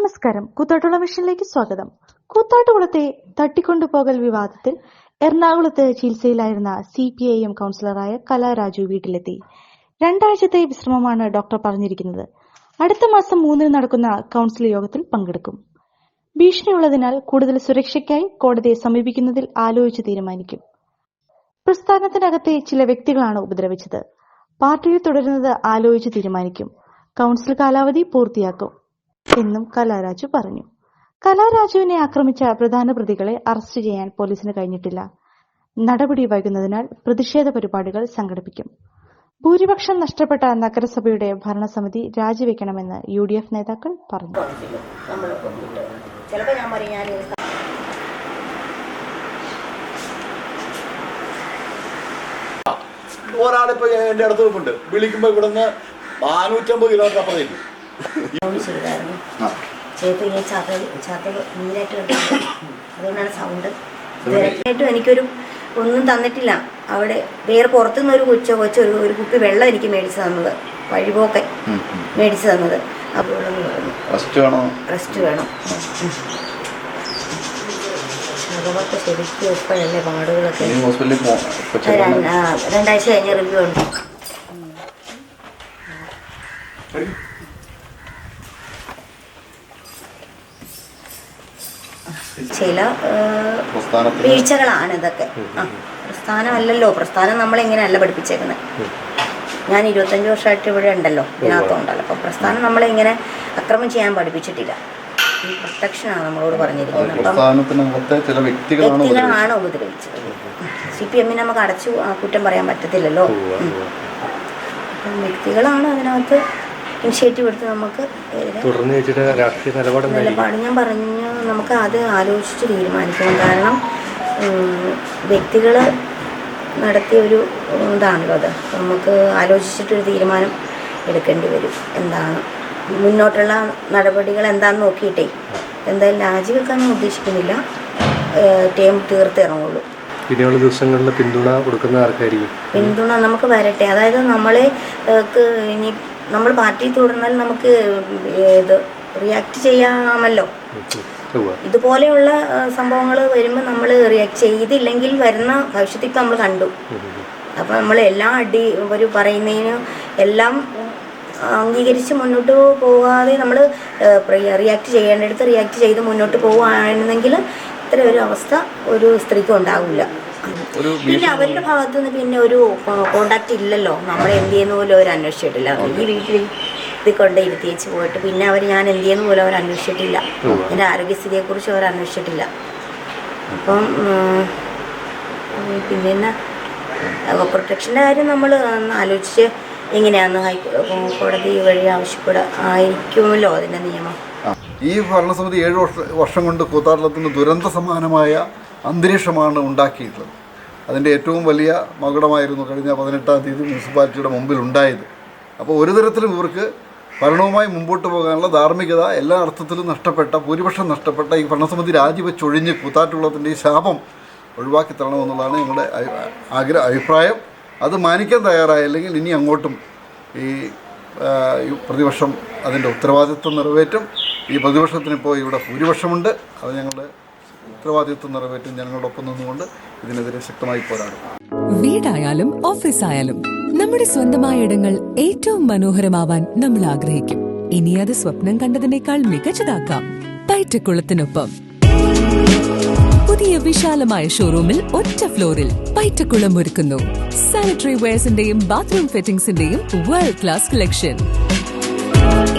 നമസ്കാരം. കൂത്താട്ടുള്ള മിഷനിലേക്ക് സ്വാഗതം. കൂത്താട്ടുകുളത്തെ തട്ടിക്കൊണ്ടുപോകൽ വിവാദത്തിൽ എറണാകുളത്ത് ചികിത്സയിലായിരുന്ന സി പി ഐ എം കൗൺസിലറായ കലാരാജു വീട്ടിലെത്തി. രണ്ടാഴ്ചത്തെ വിശ്രമമാണ് ഡോക്ടർ പറഞ്ഞിരിക്കുന്നത്. അടുത്ത മാസം മൂന്നിന് നടക്കുന്ന കൗൺസിൽ യോഗത്തിൽ പങ്കെടുക്കും. ഭീഷണിയുള്ളതിനാൽ കൂടുതൽ സുരക്ഷയ്ക്കായി കോടതിയെ സമീപിക്കുന്നതിൽ ആലോചിച്ച് തീരുമാനിക്കും. പ്രസ്ഥാനത്തിനകത്തെ ചില വ്യക്തികളാണ് ഉപദ്രവിച്ചത്. പാർട്ടിയിൽ തുടരുന്നത് ആലോചിച്ച് തീരുമാനിക്കും. കൗൺസിൽ കാലാവധി പൂർത്തിയാക്കും. എന്നും കലാരാജു പറഞ്ഞു. കലാരാജുവിനെ ആക്രമിച്ച പ്രധാന പ്രതികളെ അറസ്റ്റ് ചെയ്യാൻ പോലീസിന് കഴിഞ്ഞിട്ടില്ല. നടപടി വൈകുന്നതിനാൽ പ്രതിഷേധ പരിപാടികൾ സംഘടിപ്പിക്കും. ഭൂരിപക്ഷം നഷ്ടപ്പെട്ട നഗരസഭയുടെ ഭരണസമിതി രാജിവെക്കണമെന്ന് യു ഡി എഫ് നേതാക്കൾ പറഞ്ഞു. ചിലപ്പോൾ ഞാൻ പറയും ഞാൻ ഒരാളിപ്പോ എന്റെ അടുത്ത് നിൽപ്പുണ്ട്. വിളിക്കുമ്പോ ഇവിടുന്ന് നാനൂറ്റമ്പത് കിലോമീറ്റർ അപ്പുറം ഇങ്ങനെ ചതൽ ചതൽ നീരായിട്ട് കിടക്കുന്നു അതുകൊണ്ടാണ് സൗണ്ട്. ഡയറക്റ്റായിട്ടും എനിക്കൊരു ഒന്നും തന്നിട്ടില്ല. അവിടെ വേറെ പുറത്തുനിന്ന് ഒരു കൊച്ചോ കൊച്ചോ ഒരു ഒരു കുപ്പി വെള്ളം എനിക്ക് മേടിച്ച് തന്നത്. വഴിപോക്കൻ മേടിച്ച് തന്നത്. അപ്പോൾ പറഞ്ഞു. ഫസ്റ്റ് വേണോ? റെസ്റ്റ് വേണം. അതൊക്കെ ശരിക്കും ഇപ്പോഴല്ലേ പാടുകളൊക്കെ? രണ്ടാഴ്ച കഴിഞ്ഞ റിവ്യൂ ഉണ്ട്. ചില വീഴ്ചകളാണ് ഇതൊക്കെ. ആ പ്രസ്ഥാനമല്ലല്ലോ. പ്രസ്ഥാനം നമ്മളെങ്ങനെയല്ല പഠിപ്പിച്ചേക്കുന്നത് ഞാൻ ഇരുപത്തഞ്ച് വർഷമായിട്ട് ഇവിടെ ഉണ്ടല്ലോ ഇതിനകത്തുണ്ടല്ലോ. അപ്പം പ്രസ്ഥാനം നമ്മളെ ഇങ്ങനെ അക്രമം ചെയ്യാൻ പഠിപ്പിച്ചിട്ടില്ല. ഈ പ്രൊട്ടക്ഷനാണ് നമ്മളോട് പറഞ്ഞിരിക്കുന്നത്. അപ്പം വ്യക്തികളാണ് ഉപദ്രവിച്ചത്. സി പി എമ്മിനെ നമുക്ക് അടച്ചു ആ കുറ്റം പറയാൻ പറ്റത്തില്ലല്ലോ. അപ്പം വ്യക്തികളാണ് അതിനകത്ത് ഇനിഷ്യേറ്റീവ് എടുത്ത് നമുക്ക് തുടർന്ന് രാഷ്ട്രീയ നിലപാട് നിലപാട് ഞാൻ പറഞ്ഞു നമുക്ക് അത് ആലോചിച്ച് തീരുമാനിക്കണം. കാരണം വ്യക്തികൾ നടത്തിയ ഒരു ഇതാണല്ലോ അത്. നമുക്ക് ആലോചിച്ചിട്ടൊരു തീരുമാനം എടുക്കേണ്ടി വരും. എന്താണ്? മുന്നോട്ടുള്ള നടപടികൾ എന്താണെന്ന് നോക്കിയിട്ടേ. എന്തായാലും രാജിവെക്കാൻ ഞാൻ ഉദ്ദേശിക്കുന്നില്ല. ടേം തീർത്തിറങ്ങുള്ളൂ ഇനിയുള്ള ദിവസങ്ങളിൽ പിന്തുണ കൊടുക്കുന്ന ആർക്കായിരിക്കും പിന്തുണ നമുക്ക് വരട്ടെ. അതായത് നമ്മളെ ഇനി നമ്മൾ പാർട്ടി തുടർന്നാൽ നമുക്ക് ഇത് റിയാക്ട് ചെയ്യാമല്ലോ. ഇതുപോലെയുള്ള സംഭവങ്ങൾ വരുമ്പോൾ നമ്മൾ റിയാക്ട് ചെയ്തില്ലെങ്കിൽ വരുന്ന ഭവിഷ്യത്തിൽ നമ്മൾ കണ്ടു. അപ്പം നമ്മൾ എല്ലാം അടി ഒരു പറയുന്നതിന് എല്ലാം അംഗീകരിച്ച് മുന്നോട്ട് പോകാതെ നമ്മൾ റിയാക്ട് ചെയ്യേണ്ടടുത്ത് റിയാക്ട് ചെയ്ത് മുന്നോട്ട് പോവുകയാണെന്നെങ്കിൽ ഇത്ര ഒരു അവസ്ഥ ഒരു സ്ത്രീക്കും ഉണ്ടാകില്ല ഒരു പിന്നെ അവരുടെ ഭാഗത്തു നിന്ന് പിന്നെ ഒരു കോണ്ടാക്ട് ഇല്ലല്ലോ. നമ്മൾ എന്ത് ചെയ്യുന്ന പോലും അവർ അന്വേഷിച്ചിട്ടില്ല. ഈ വീട്ടിൽ ഇത് കൊണ്ട് ഇരുത്തിയേച്ച് പോയിട്ട് പിന്നെ അവർ ഞാൻ എന്ത് ചെയ്യുന്ന പോലും അവർ അന്വേഷിച്ചിട്ടില്ല. എന്റെ ആരോഗ്യസ്ഥിതിയെക്കുറിച്ച് അവർ അന്വേഷിച്ചിട്ടില്ല. അപ്പം പിന്നെ എന്നാ പ്രൊട്ടക്ഷന്റെ കാര്യം നമ്മൾ ആലോചിച്ച് എങ്ങനെയാന്ന് ഹൈ കോടതി വഴി ആവശ്യപ്പെടാ ആയിരിക്കുമല്ലോ അതിന്റെ നിയമം. ഈ ഭരണസമിതി ഏഴ് വർഷ വർഷം കൊണ്ട് കൂത്താട്ടത്തിന് ദുരന്ത സമാനമായ അന്തരീക്ഷമാണ് ഉണ്ടാക്കിയിട്ടുള്ളത്. അതിന്റെ ഏറ്റവും വലിയ മകുടമായിരുന്നു കഴിഞ്ഞ പതിനെട്ടാം തീയതി മുനിസിപ്പാലിറ്റിയുടെ മുമ്പിൽ ഉണ്ടായത് അപ്പോൾ ഒരു തരത്തിലും ഇവർക്ക് ഭരണവുമായി മുമ്പോട്ട് പോകാനുള്ള ധാർമ്മികത എല്ലാ അർത്ഥത്തിലും നഷ്ടപ്പെട്ട ഭൂരിപക്ഷം നഷ്ടപ്പെട്ട ഈ ഭരണസമിതി രാജിവെച്ചൊഴിഞ്ഞ് കൂത്താട്ടുള്ളതിന്റെ ഈ ശാപം ഒഴിവാക്കി തരണമെന്നുള്ളതാണ് ഞങ്ങളുടെ ആഗ്രഹ അഭിപ്രായം. അത് മാനിക്കാൻ തയ്യാറായില്ലെങ്കിൽ ഇനി അങ്ങോട്ടും ഈ പ്രതിപക്ഷം അതിന്റെ ഉത്തരവാദിത്വം നിറവേറ്റും. ഈ പ്രതിപക്ഷത്തിനിപ്പോൾ ഇവിടെ ഭൂരിപക്ഷമുണ്ട്. അത് ഞങ്ങളുടെ ഉത്തരവാദിത്വം നിറവേറ്റും ജനങ്ങളോടൊപ്പം നിന്നുകൊണ്ട് ഇതിനെതിരെ ശക്തമായി പോരാടും. വീടായാലും ഓഫീസായാലും നമ്മുടെ സ്വന്തമായ ഇടങ്ങൾ ഏറ്റവും മനോഹരമാവാൻ നമ്മൾ ആഗ്രഹിക്കും. ഇനി അത് സ്വപ്നം കണ്ടതിനേക്കാൾ മികച്ചതാക്കാം പയറ്റക്കുളത്തിനൊപ്പം പുതിയ വിശാലമായ ഷോറൂമിൽ ഒറ്റ ഫ്ലോറിൽ പയറ്റക്കുളം ഒരുക്കുന്നു. സാനിറ്ററി വെയർസിന്റെയും ബാത്റൂം ഫിറ്റിംഗ്സിന്റെയും വേൾഡ് ക്ലാസ് കളക്ഷൻ